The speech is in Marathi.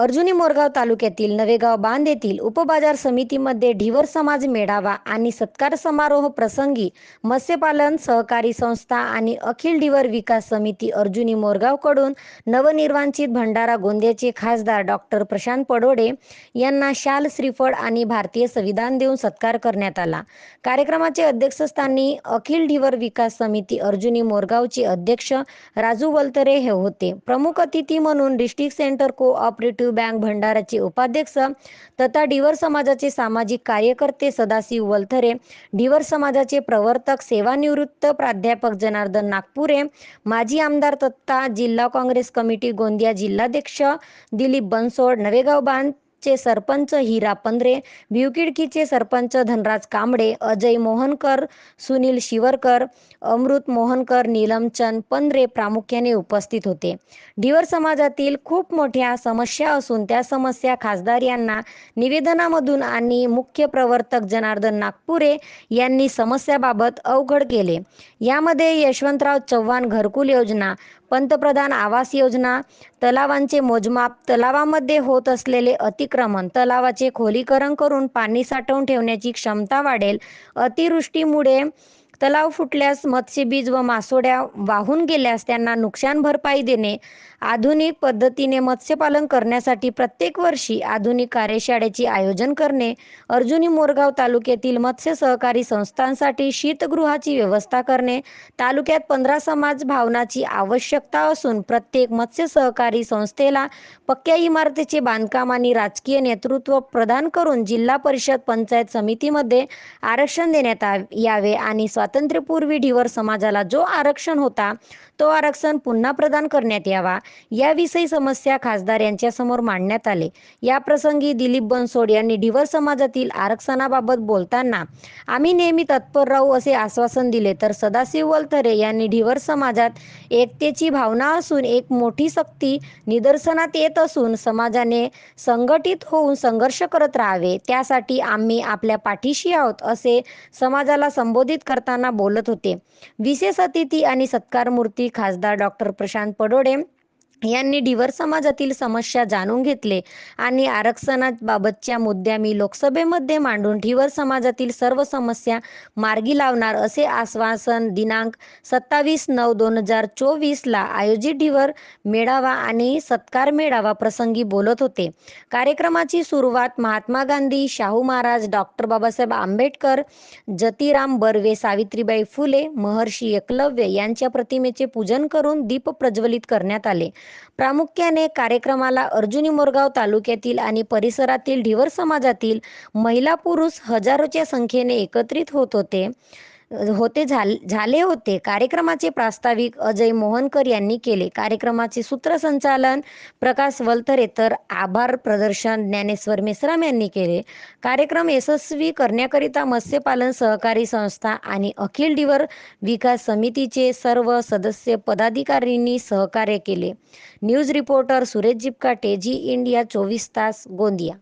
अर्जुनी मोरगाव तालुक्यातील नवेगाव बांध येथील उपबाजार समितीमध्ये ढिवर समाज मेळावा आणि सत्कार समारोह प्रसंगी मत्स्यपालन सहकारी संस्था आणि अखिल ढिवर विकास समिती अर्जुनी मोरगावकडून नवनिर्वांचित भंडारा गोंदियाचे खासदार डॉक्टर प्रशांत पडोडे यांना शाल श्रीफळ आणि भारतीय संविधान देऊन सत्कार करण्यात आला. कार्यक्रमाचे अध्यक्षस्थानी अखिल ढिवर विकास समिती अर्जुनी मोरगावचे अध्यक्ष राजू वलतरे हे होते. प्रमुख अतिथी म्हणून डिस्ट्रिक्ट सेंटर कोऑपरेटिव्ह बँक भंडाराचे उपाध्यक्ष तथा डिवर समाजाचे सामाजिक कार्यकर्ते सदाशिव वलथरे डिवर समाजाचे प्रवर्तक सेवानिवृत्त प्राध्यापक जनार्दन नागपुरे माजी आमदार तथा जिल्हा काँग्रेस कमिटी गोंदिया जिल्हाध्यक्ष दिलीप बनसोड नवेगाव बांध चे सरपंच हिरा पंधरे भिवकिडकीचे सरपंच धनराज कांबळे अजय मोहनकर सुनील शिवरकर अमृत मोहनकर नीलमचंद पंधरे प्रामुख्याने उपस्थित होते. ढिवर समाजातील खूप मोठ्या समस्या असून त्या समस्या खासदार यांना निवेदनामधून आणि मुख्य प्रवर्तक जनार्दन नागपुरे यांनी समस्याबाबत अवघड केले. यामध्ये यशवंतराव चव्हाण घरकुल योजना पंतप्रधान आवास योजना तलावांचे मोजमाप तलावामध्ये होत असलेले अतिक्रमण तलावाचे खोलीकरण करून पाणी साठवून ठेवण्याची क्षमता वाढेल. अतिवृष्टीमुळे तलाव फुटल्यास मत्स्यबीज व मासोड्या वाहून गेल्यास त्यांना नुकसान भरपाई देणे. आधुनिक पद्धतीने मत्स्यपालन करण्यासाठी प्रत्येक वर्षी आधुनिक कार्यशाळेचे आयोजन करणे. अर्जुनी मोरगाव तालुक्यातील मत्स्य सहकारी संस्थांसाठी शीतगृहाची व्यवस्था करणे. तालुक्यात पंधरा समाज भावनाची आवश्यकता असून प्रत्येक मत्स्य सहकारी संस्थेला पक्क्या इमारतीचे बांधकाम आणि राजकीय नेतृत्व प्रदान करून जिल्हा परिषद पंचायत समितीमध्ये आरक्षण देण्यात यावे आणि स्वातंत्र्यपूर्वी ढिवर समाजाला जो आरक्षण होता तो आरक्षण पुन्हा प्रदान करण्यात यावा. याविषयी समस्या खासदार यांच्यासमोर मांडण्यात आले. या प्रसंगी दिलीप बनसोड यांनी ढिवर समाजातील आरक्षणाबाबत बोलताना आम्ही नेहमी तत्पर राहू असे आश्वासन दिले तर सदाशिव वलथरे यांनी ढिवर समाजात एकतेची भावना असून एक मोठी शक्ती निदर्शनात येत असून समाजाने संघटित होऊन संघर्ष करत राहावे. त्यासाठी आम्ही आपल्या पाठीशी आहोत असे समाजाला संबोधित करताना बोलत होते. विशेष अतिथी आणि सत्कार मूर्ती खासदार डॉक्टर प्रशांत पडोडे यांनी डिवर समाजातील समस्या जाणून घेतले आणि आरक्षणाबाबतच्या मुद्द्या मी लोकसभेमध्ये मांडून ढिवर समाजातील सर्व समस्या मार्गी लावणार असे आश्वासन दिनांक सत्तावीस नऊ दोन हजार चोवीसला आयोजित ढिवर मेळावा आणि सत्कार मेळावा प्रसंगी बोलत होते. कार्यक्रमाची सुरुवात महात्मा गांधी शाहू महाराज डॉक्टर बाबासाहेब आंबेडकर जतीराम बर्वे सावित्रीबाई फुले महर्षी एकलव्य यांच्या प्रतिमेचे पूजन करून दीप प्रज्वलित करण्यात आले. प्रामुख्याने कार्यक्रमाला अर्जुनी मोरगाव तालुक्यातील आणि परिसरातील ढिवर समाजातील महिला पुरुष हजारोच्या संख्येने एकत्रित होत होते. होते झाले होते. कार्यक्रमाचे प्रास्ताविक अजय मोहनकर यांनी केले. कार्यक्रमाचे सूत्रसंचालन प्रकाश वलथरे तर आभार प्रदर्शन ज्ञानेश्वर मेश्राम यांनी केले. कार्यक्रम यशस्वी करण्याकरिता मत्स्यपालन सहकारी संस्था आणि अखिल डिवर विकास समितीचे सर्व सदस्य पदाधिकाऱ्यांनी सहकार्य केले. News reporter Suresh Jipkate ji India चोवीस तास गोंदिया.